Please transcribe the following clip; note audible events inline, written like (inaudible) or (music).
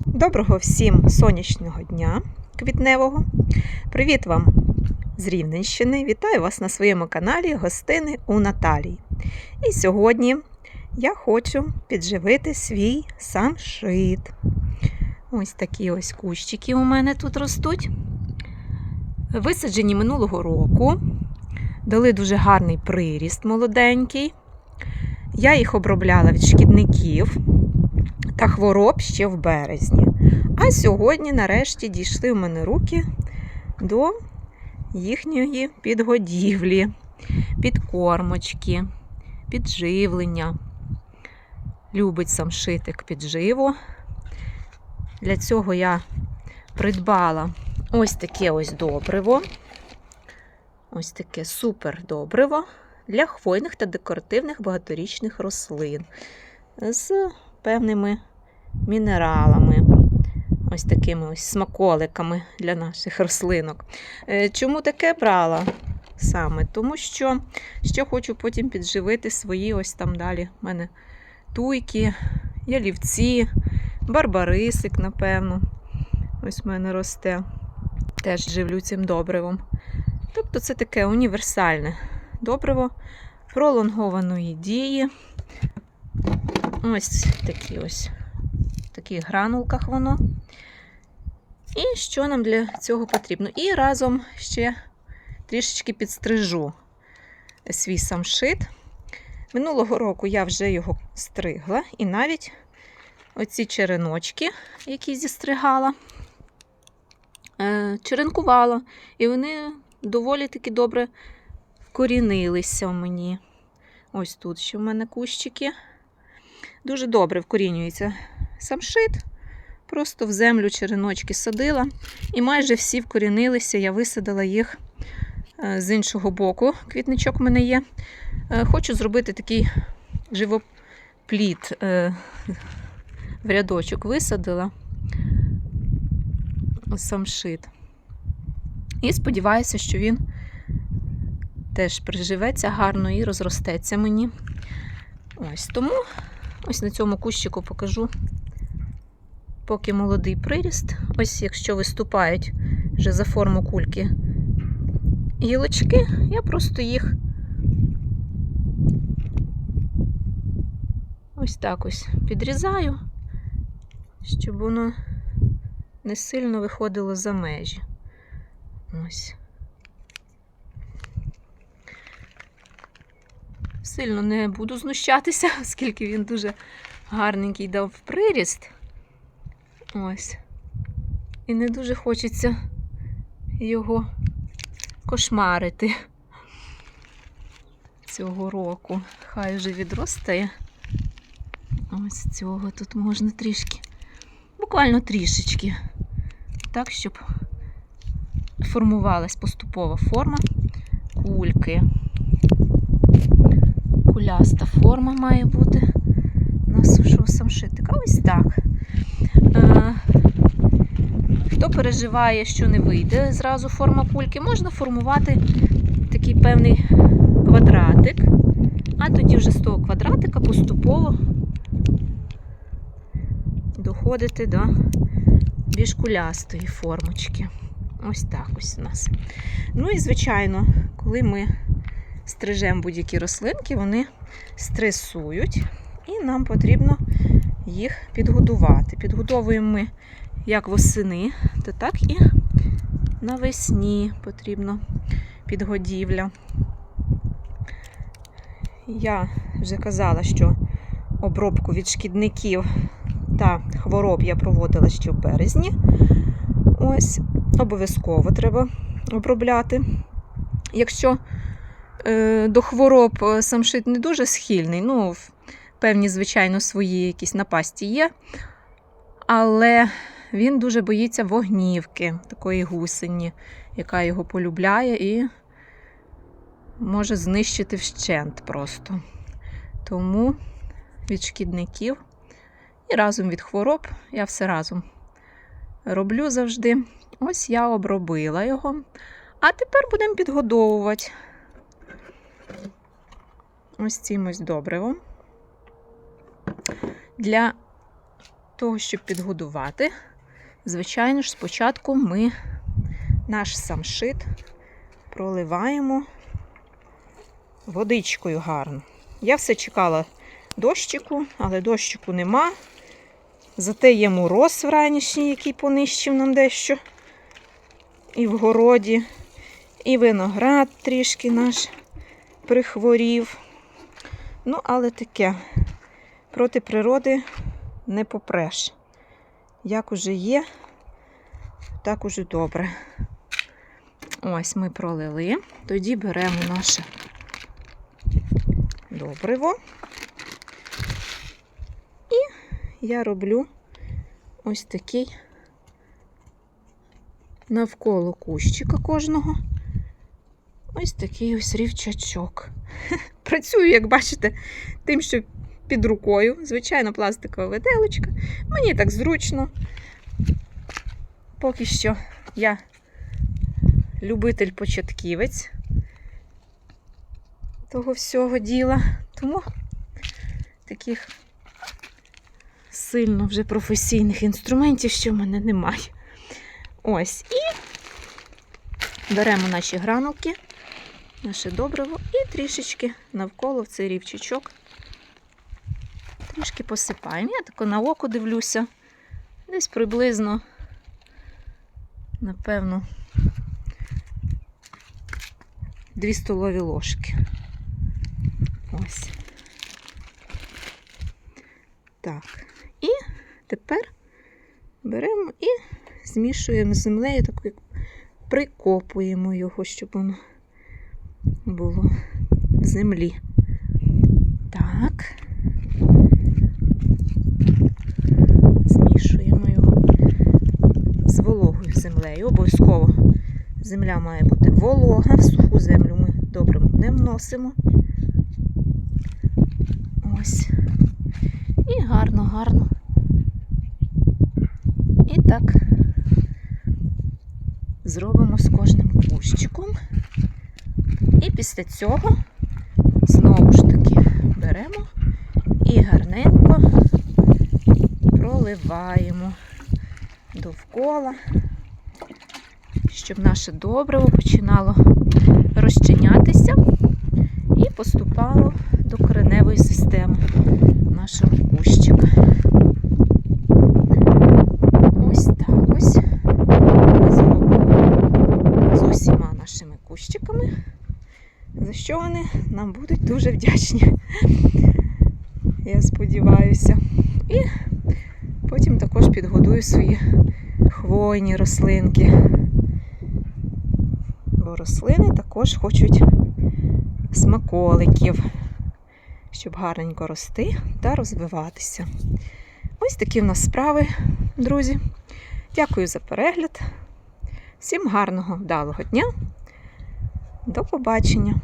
Доброго всім сонячного дня квітневого. Привіт вам з Рівненщини. Вітаю вас на своєму каналі Гостини у Наталії. І сьогодні я хочу підживити свій самшит. Ось такі ось кущики у мене тут ростуть. Висаджені минулого року. Дали дуже гарний приріст молоденький. Я їх обробляла від шкідників та хвороб ще в березні. А сьогодні, нарешті, дійшли в мене руки до їхньої підгодівлі, підкормочки, підживлення. Любить сам шитик підживу. Для цього я придбала ось таке ось добриво. Ось таке супер добриво для хвойних та декоративних багаторічних рослин з певними мінералами, ось такими ось смаколиками для наших рослинок. Е, Чому таке брала саме? Тому що ще хочу потім підживити свої ось там далі. У мене туйки, ялівці, барбарисик, напевно. Ось в мене росте. Теж живлю цим добривом. Тобто це таке універсальне добриво пролонгованої дії. Ось такі ось таких гранулках воно. І що нам для цього потрібно? І разом ще трішечки підстрижу свій самшит. Минулого року я вже його стригла, і навіть оці череночки, які зістригала, е, черенкувала. І вони доволі таки добре вкорінилися в мені. Ось тут ще в мене кущики. Дуже добре вкорінюється самшит. Просто в землю череночки садила. І майже всі вкорінилися. Я висадила їх е, з іншого боку. Квітничок в мене є. Е, Хочу зробити такий живопліт е, в рядочок висадила самшит. І сподіваюся, що він теж приживеться гарно і розростеться мені. Ось тому ось на цьому кущику покажу, поки молодий приріст. Ось, якщо виступають вже за форму кульки гілочки, я просто їх ось так ось підрізаю, щоб воно не сильно виходило за межі. Ось. Сильно не буду знущатися, (laughs) оскільки він дуже гарненький дав приріст. Ось. І не дуже хочеться його кошмарити цього року. Хай вже відростає. Ось цього тут можна трішки, буквально трішечки, так, щоб формувалась поступова форма кульки куляста форма має бути у нас у самшитика. Ось так. Е, Хто переживає, що не вийде зразу форма кульки, можна формувати такий певний квадратик, а тоді вже з того квадратика поступово доходити до більш кулястої формочки. Ось так ось у нас. Ну і, звичайно, коли ми стрижемо будь-які рослинки, вони стресують, і нам потрібно їх підгодувати. Підгодовуємо ми як восени, то так і навесні потрібно підгодівля. Я вже казала, що обробку від шкідників та хвороб я проводила ще в березні. Ось, обов'язково треба обробляти. Якщо е, до хвороб е, самшит не дуже схильний, ну, певні, звичайно, свої якісь напасті є, але він дуже боїться вогнівки, такої гусені, яка його полюбляє і може знищити вщент просто. Тому від шкідників і разом від хвороб я все разом роблю завжди. Ось я обробила його. А тепер будемо підгодовувати ось цим ось добривом. Для того, щоб підгодувати, звичайно ж, спочатку ми наш самшит проливаємо водичкою гарно. Я все чекала дощику, але дощику нема. Зате є мороз вранішній, який понищив нам дещо. І в городі, і виноград трішки наш прихворів. Ну, але таке, проти природи не попреш. Як уже є, так уже добре. Ось ми пролили. Тоді беремо наше добриво. І я роблю ось такий навколо кущика кожного. Ось такий ось рівчачок. (laughs) Працюю, як бачите, тим, що під рукою. Звичайно, пластикова виделочка. Мені так зручно. Поки що я любитель-початківець того всього діла. Тому таких сильно вже професійних інструментів ще в мене немає. Ось. І беремо наші гранулки, наше добриво і трішечки навколо в цей рівчачок трішки посипаємо. Я тако на око дивлюся. Десь приблизно, напевно, дві столові ложки. Ось. Так. І тепер беремо і змішуємо з землею, так як прикопуємо його, щоб воно було в землі. Так. Змішуємо його з вологою Обов'язково земля має бути волога, суху землю ми добре не вносимо. Ось. І гарно, гарно. І так зробимо з кожним кущиком. І після цього знову ж таки беремо і гарненько проливаємо довкола, щоб наше добриво починало розчинятися і поступало до кореневої системи нашого кущика. Ось так ось ми зробимо з усіма нашими кущиками, за що вони нам будуть дуже вдячні. Я сподіваюся. І потім також підгодую свої хвойні рослинки. Рослини також хочуть смаколиків, щоб гарненько рости та розвиватися. Ось такі в нас справи, друзі. Дякую за перегляд. Всім гарного, вдалого дня. До побачення!